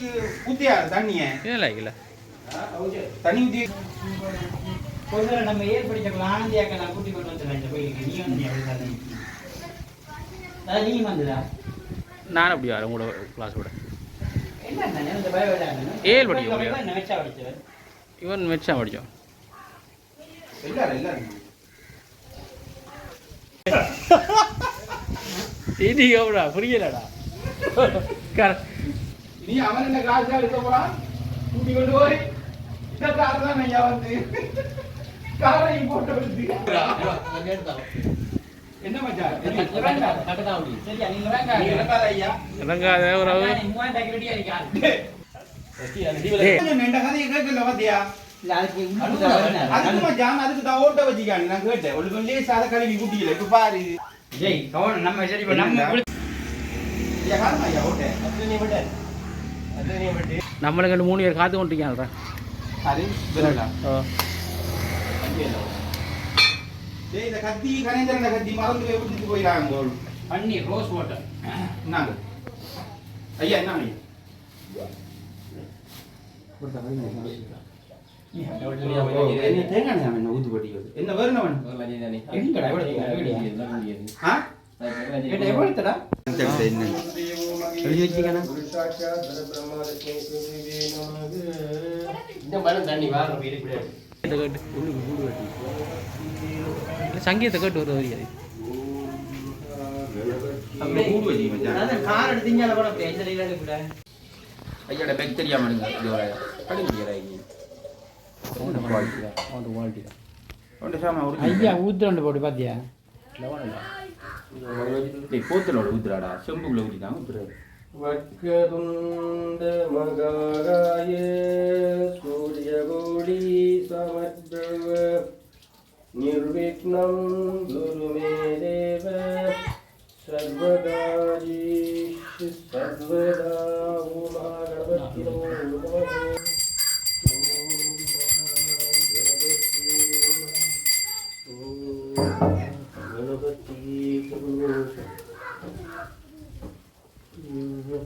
ஊத்தியா தண்ணிய? இல்லை இல்லை. தண்ணி ஊத்தி. நான் கூட்டி கொண்டு வந்துடுறேன் இந்த கோயிலுக்கு. நீ வந்து அப்படி அதான் நீ வந்துடா. நான் அப்படி வரேன் உங்களோட கிளாஸ் விடாது ஏழு படிக்க முடியாது. என்ன வச்சா படிச்சவர் இவன் எல்லாரும் எல்லாரும். இது எவ்வளோ புரியலடா. கர- நீ அவன் என்ன கிளாஸ் எடுக்க போறான்? கூட்டி கொண்டு போய். இந்த கார் தான் ஐயா வந்து. காரையும் போட்டு வருது என்ன சரியா நீங்க ஐயா. இறங்காத கதையை கேட்கல பாத்தியா? அதுக்கு தான் ஓட்ட வச்சுக்காங்க நான் கேட்டேன். லேசாத கழுவி குட்டிக்கல. இப்ப பாரு. ஜெய் கவனம் நம்ம சரி நம்ம? ஐயா ஓட்ட? நீ விட்டு நம்மளுக்கு ரெண்டு மூணு பேர் காத்து கொண்டிருக்காங்க அது விரலா ஓ டேய் இந்த கத்தி கணேந்திரன் கத்தி மறந்து போய் விட்டுட்டு போயிடாங்க கோல் பன்னீர் ரோஸ் வாட்டர் என்னங்க ஐயா. என்ன ஐயா என்ன தேங்காய் எண்ணெய் என்ன ஊத்து எங்கடா எவ்வளவு ஆ கேட்ட எவ்வளவு தடா என்ன எழுதி வச்சுக்கண்ணா இதை கேட்டு. உள்ளுக்கு கூடு வெட்டி. இல்லை, சங்கீதத்தை கேட்டு ஒரு வரி அது. இந்த ஐயாட பேக் தெரியாம ஐயா ஊத்துறோண்டு போட்டு பாத்தியா? ஊத்துறாடா. செம்புக்குள்ள ஊத்தி தான் ஊத்துறாரு. வக்கதுண்ட மகாராய சூரியகோடி சமத்ரவ நிர்விக்னம் குரு மே தேவ சர்வகாரி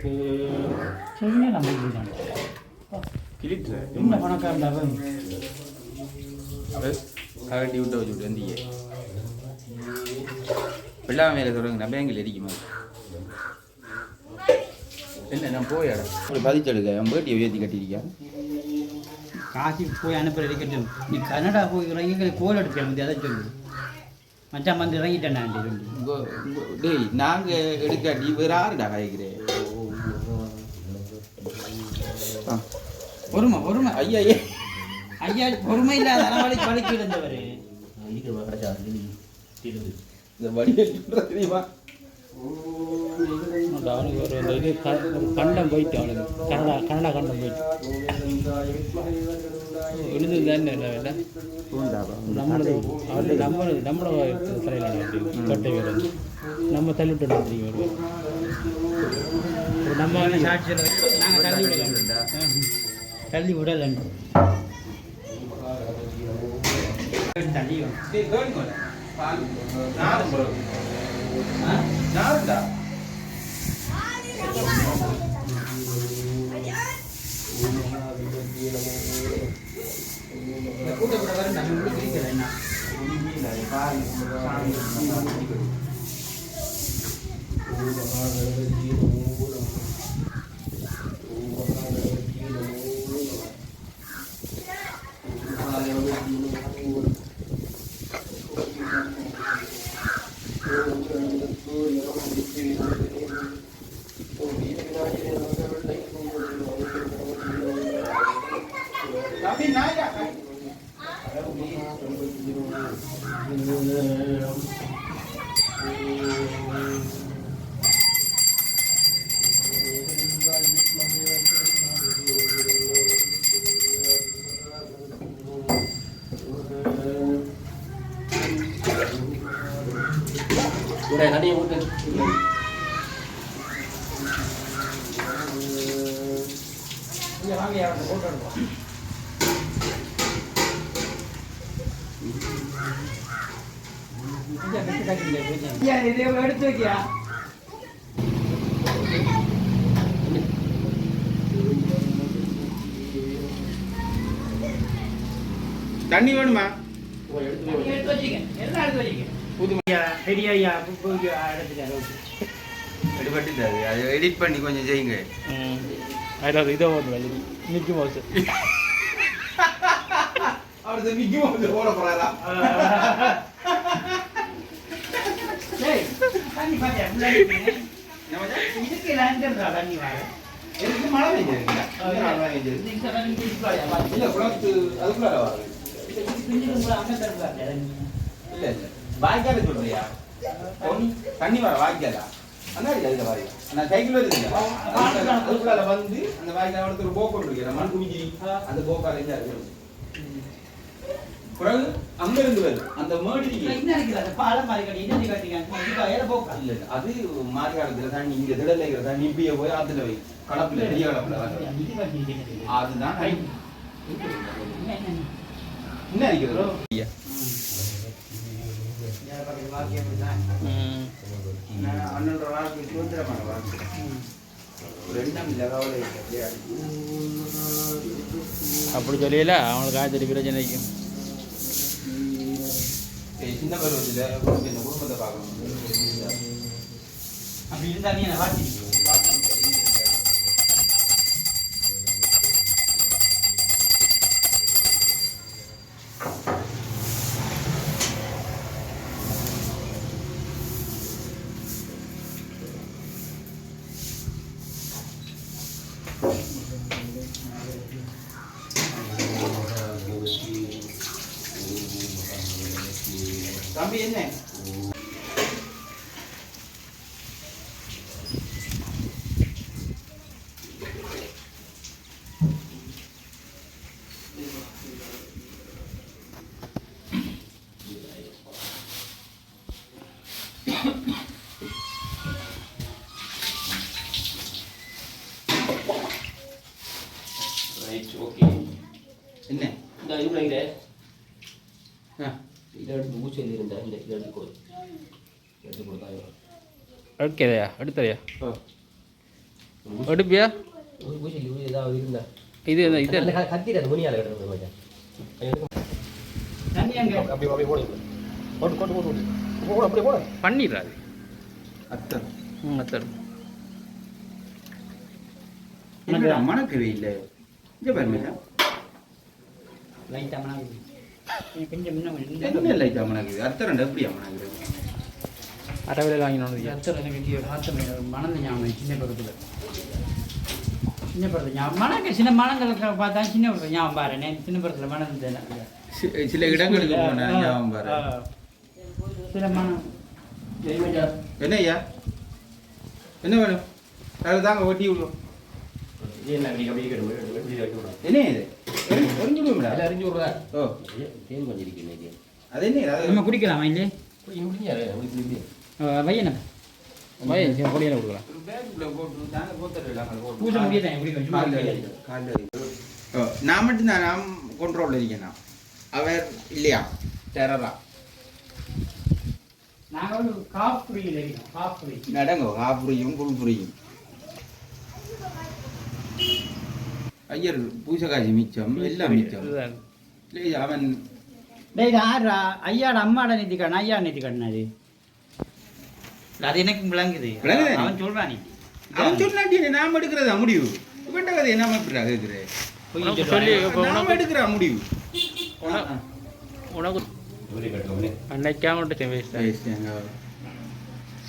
சொன்ன நம்ம இதுதான் கிளிட்டு என்ன பணக்காரன் அவன் கரண்டி விட்டு வச்சுட்டு வந்தீங்க வெள்ளாம மேலே சொல்லுங்க நான் பேங்கில் அடிக்குமா என்ன நான் போயாடா ஒரு பதிச்செடுக்க என் பேட்டியை உயர்த்தி கட்டியிருக்கேன் காசி போய் அனுப்புற இருக்கட்டும் நீ கனடா போய் இறங்கி கோல் எடுக்க முடியாது அதை சொல்லு மச்சான் வந்து இறங்கிட்டேன் நான் டேய் நாங்கள் எடுக்காட்டி வேறு யாருடா காய்க்கிறேன் பொறுமை பொறுமை. ஐயா ஏ ஐயா பொறுமை இல்லாத அளவழி பழக்கி இருந்தவர் இந்த வடிவேல் தெரியுமா? அவனுக்கு ஒரு அந்த இது கண்டம் போயிட்டு அவனுக்கு. கனடா கனடா கண்டம் போயிட்டு. விழுந்து தானே இல்லை நம்மளது அவரு நம்மளது நம்மளோட சிலையில் கொட்டை வீடு நம்ம தள்ளிவிட்டு நம்ம தள்ளி விடல தள்ளி விடல தள்ளி விடல. டேய் கேளுங்க பால். நாரும் bro. இந்த நடைய போட்டு எடுத்து வைக்கியா தண்ணி வேணுமா எடுத்து வச்சுக்க எல்லாம் எடுத்து வச்சுக்க புது ஐயா பெரிய ஐயா எடுத்துட்டாரு அது எடிட் பண்ணி கொஞ்சம் செய்யுங்க. அதில் இதை மவுஸ் அவர் மிக்கி மவுஸ் போறாரா? குளத்து இல்ல இல்ல. வாய்க்கால சொல்றியா தண்ணி வர வாய்க்காலா? அண்ணாடி அதுல வாரி நான் சைக்கிள் வருது வந்து அந்த வாய்க்கால அடுத்து ஒரு இருக்கு மண் குமிஞ்சி அந்த போக்கால இருந்து இருக்கு பிறகு அங்க இருந்து வருது அந்த மேடி என்ன இருக்குது? அந்த பாலம் மாதிரி என்ன கட்டிங்க போக்கா? இல்ல அது மாறி காலத்துல தண்ணி இங்க திடல இருக்கிற தண்ணி இப்படியே போய் ஆத்துல வை. கடப்புல பெரிய அதுதான் என்ன இருக்கிறது கவலை இல்லை அப்படியே அடிச்சு. அப்படி சொல்லல அவனுக்கு ஆச்சரிய பிரச்சனைக்கு சரி, சின்ன பருவத்தில் குடும்பத்தை பார்க்கணும். அப்படி இருந்தா நீ என்ன வாட்டி தம்பி என்ன ரைட் ஓகே என்ன இந்த இது பண்ணிக்கிற ஆ, இதை எடுத்து ஊசி இருந்தா இந்த இதை எடுத்து கொடு. எடுத்து கொடுத்தாங்க எடுக்கலையா? எடுத்தலையா. எடுப்பியா? ஏதாவது இருந்தா. இது என்ன இது முனியால போடு போட்டு போட்டு போட்டு போடு போடு. ம் மணக்கவே இல்லை. இங்க பாருங்க. லைட்டா மணக்குது என்ன லைட்டா மணக்குது? அத்தரண்டா எப்படியா மணக்குது? அறவையில் வாங்கினோம் அத்தர் எனக்கு ஆத்தம் மணந்த ஞாபகம் சின்ன பருவத்தில். சின்ன பருவத்தில் ஞாபகம். மணங்க சின்ன பார்த்தா சின்ன பருவத்தில் ஞாபகம் பாரு. சின்ன பருவத்தில் மணந்து சி- சில இடங்களுக்கு போன ஞாபகம் பாரு. சில மணம். என்ன ஐயா என்ன வேணும்? அது தாங்க ஒட்டி விடுவோம் என்ன இது? ஒரிஞ்சு விடுவோம்டா அதில் அறிஞ்சு விடுறா ஓ. தேன் கொஞ்சம் இருக்கு இன்னைக்கு. அது என்ன நம்ம குடிக்கலாமா இல்லை வயன் கொடியில் கொடுக்கலாம். பூச நான் மட்டும்தான் நான் கண்ட்ரோலில் இருக்கேன் அவர் இல்லையா? டெரரா நாங்கள் குடியில் இருக்கோம் குடி நடங்கோ காப்புரியும் குழுப்புரியும் ஐயர் பூசகாசி மிச்சம் எல்லாம் மிச்சம். இல்லை அவன் டேய் ஆறா? ஐயாட அம்மாட நிதி கடன் ஐயா நிதி கடனாது அது எனக்கு விளங்குது? அவன் சொல்றான் நீ. அவன் சொன்னாட்டி நாம எடுக்கிறதா முடிவு? இவன்ட கதை என்ன எப்படி கேட்குறேன் நாம உனக்கு எடுக்கிற முடிவு. உனக்கு அன்னைக்காக விட்டு வேஸ்ட்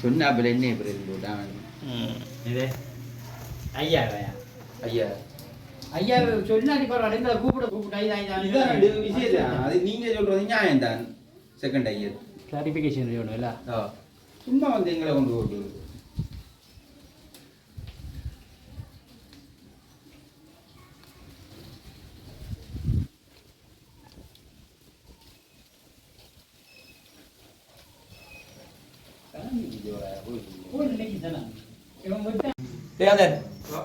சொன்னா அப்புறம் என்ன அப்புறம் ஐயா. ஐயா. ஐயா ஐயா சொன்னாடி பரவாயில்ல இந்த கூப்பிட கூப்பிட்டு ஐயா இதான் ரெண்டு விஷயம் தான். அது நீங்க சொல்றது நியாயம் தான் செகண்ட் ஐயர் கிளாரிஃபிகேஷன் வேணும் இல்ல ஆ. சும்மா வந்து எங்களை கொண்டு போட்டு போய் இன்னைக்கு தானே இவன் விட்டு தேவதன்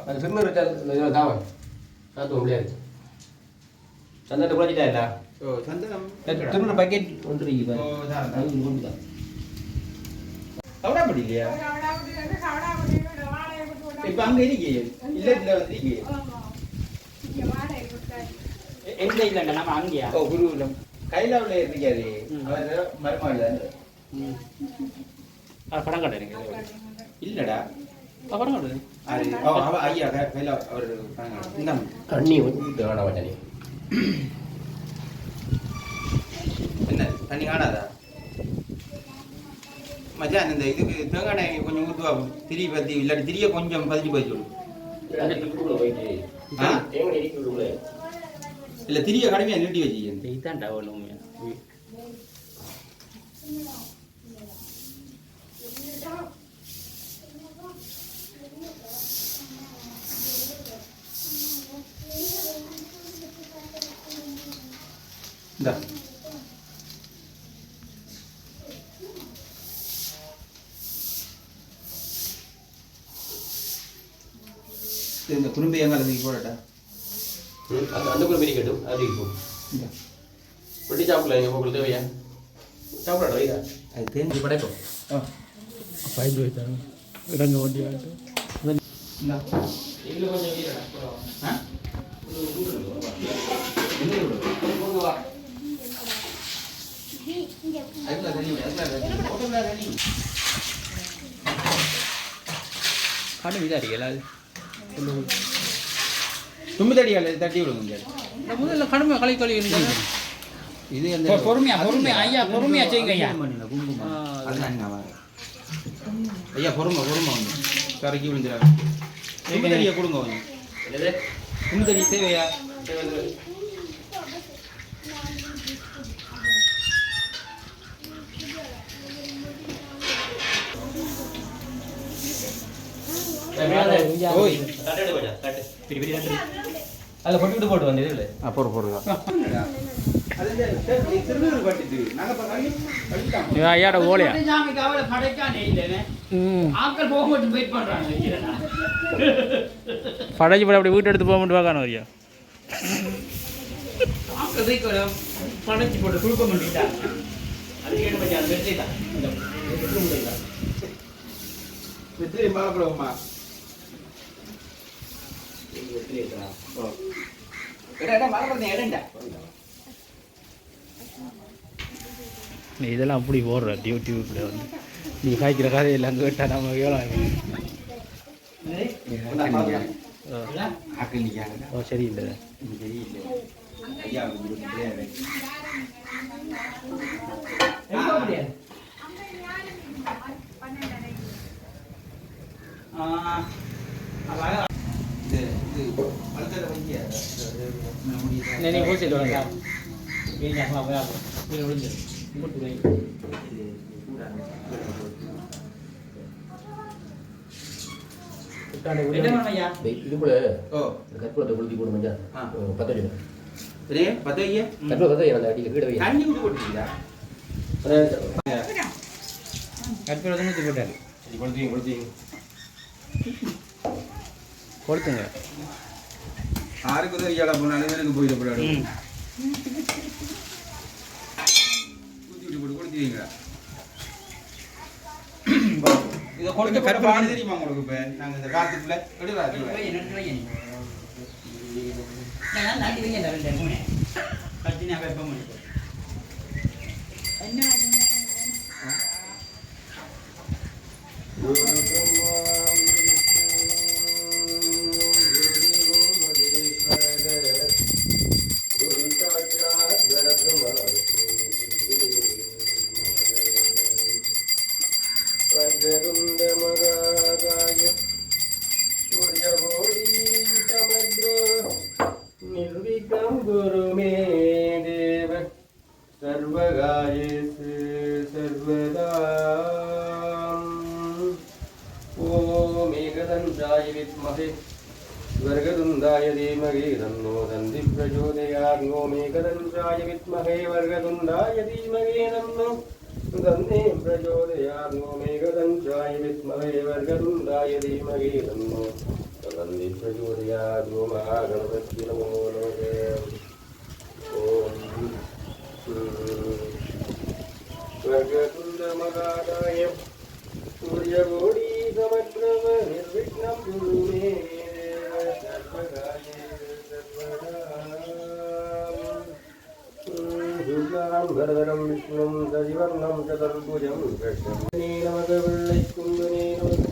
அது சிறுநீர் வச்சா தாவன் சாத்து முடியாது சந்தத்தை குழச்சிட்டா இல்ல ஓ சந்தனம் திருநூறு பாக்கெட் ஒன்று ஓ தான் கவடாப்படி இல்லையா இப்ப அங்க இருக்கீங்க இல்ல இல்ல வந்து எந்த இல்லைங்க நம்ம அங்கேயா ஓ குருகுலம் கைலாவில் இருக்காரு. அவர் மருமகள் படம் கடை இல்லடா படம் கடை தண்ணி வேணாம் தண்ணி. என்ன தண்ணி காணாதா? மச்சான் இந்த இதுக்கு தேங்காய் கொஞ்சம் ஊற்றுவா திரி பத்தி இல்லாட்டி திரிய கொஞ்சம் பதிச்சு பதிச்சு இல்ல திரிய கடுமையா நீட்டி வச்சுக்கேன் இதுதான் டவல் உண்மையா? இந்த இந்த குறும்பு எங்கால தூக்கி போடட்டா ம், அந்த அந்த கூட பெரிய கட்டும் அது இப்போ இந்த வெட்டி சாப்பிடல எங்கள் உங்களுக்கு தேவையா சாப்பிடாடா வைடா அது தேஞ்சு படைக்கும் ஆ பைக் வைத்தாங்க இறங்க காட்டு விதா இருக்கல அது தும்பி தடியால தட்டி விடுங்க இங்க. முதல்ல கடுமையாக களை களி இது அந்த பொறுமையா, பொறுமையா, ஐயா, பொறுமையா செய்யுங்க ஐயா. குங்குமம், அதுதான் ஐயா பொறுமை பொறுமை வந்து கரைக்கி விழுந்துடாது தும்பி தடியை கொடுங்க கொஞ்சம் என்னது தும்பி தடி தேவையா ஓய் தட்டு போயிடா தட்டு பெரிய பெரிய தட்டு ஐயாட ஓலையா. படைச்சு போய் அப்படி வீட்டு எடுத்து போக மட்டும் பார்க்கணும் ஐயா படைச்சு போட்டு கொடுக்க அந்த வெற்றி தான் இந்த வெற்றி முடியல. மாலப்படம் இடண்டா நீ இதெல்லாம் அப்படி போடுற டியூட்டியூப்பில் வந்து நீ காய்க்கிற கதையெல்லாம் கேட்டால் நம்ம எவ்வளோ ஆக்கள் நிற்காங்க ஓ சரியில்லை தெரியல ஐயா ஐயா? இதுக்குள்ள கற்பூரத்தை கொளுத்தி போடு மஞ்சா. பத்த ரே பத்த வைய கற்பூரம் பத்த வைங்க அந்த அடியில் கீழே வைங்க தண்ணி விட்டு போட்டுருக்கீங்களா கற்பூரத்தை ஊற்றி போட்டாரு சரி கொளுத்தி கொடுத்துங்க ஆருக்கு தெரியாத போனாலும் எனக்கு போயிட போடாது ம் ஊத்தி விட்டு போட்டு கொடுத்துருவீங்களா இதை கொடுக்க கற்பூரம் கருப்பாடு தெரியுமா உங்களுக்கு இப்ப. நாங்க இந்த காத்துக்குள்ள எடுறா வை, ரெண்டு தன்னே பிரஜோதயார்னோ மேகதஞ்சாய வித்மகே வர்கருண்டாய தீமகே தன்னோ தன்னே பிரஜோதயார்னோ மகாகணபதி நமோ நமகே ஓம் வர்கருண்ட மகாதாய சூரியகோடி ഗന്ധർവനം വിഷ്ണും സജിവർണം ചതുർഭുജം കൃഷ്ണനേ നമുക്ക് വെള്ളിക്കുന്തനേ നമുക്ക്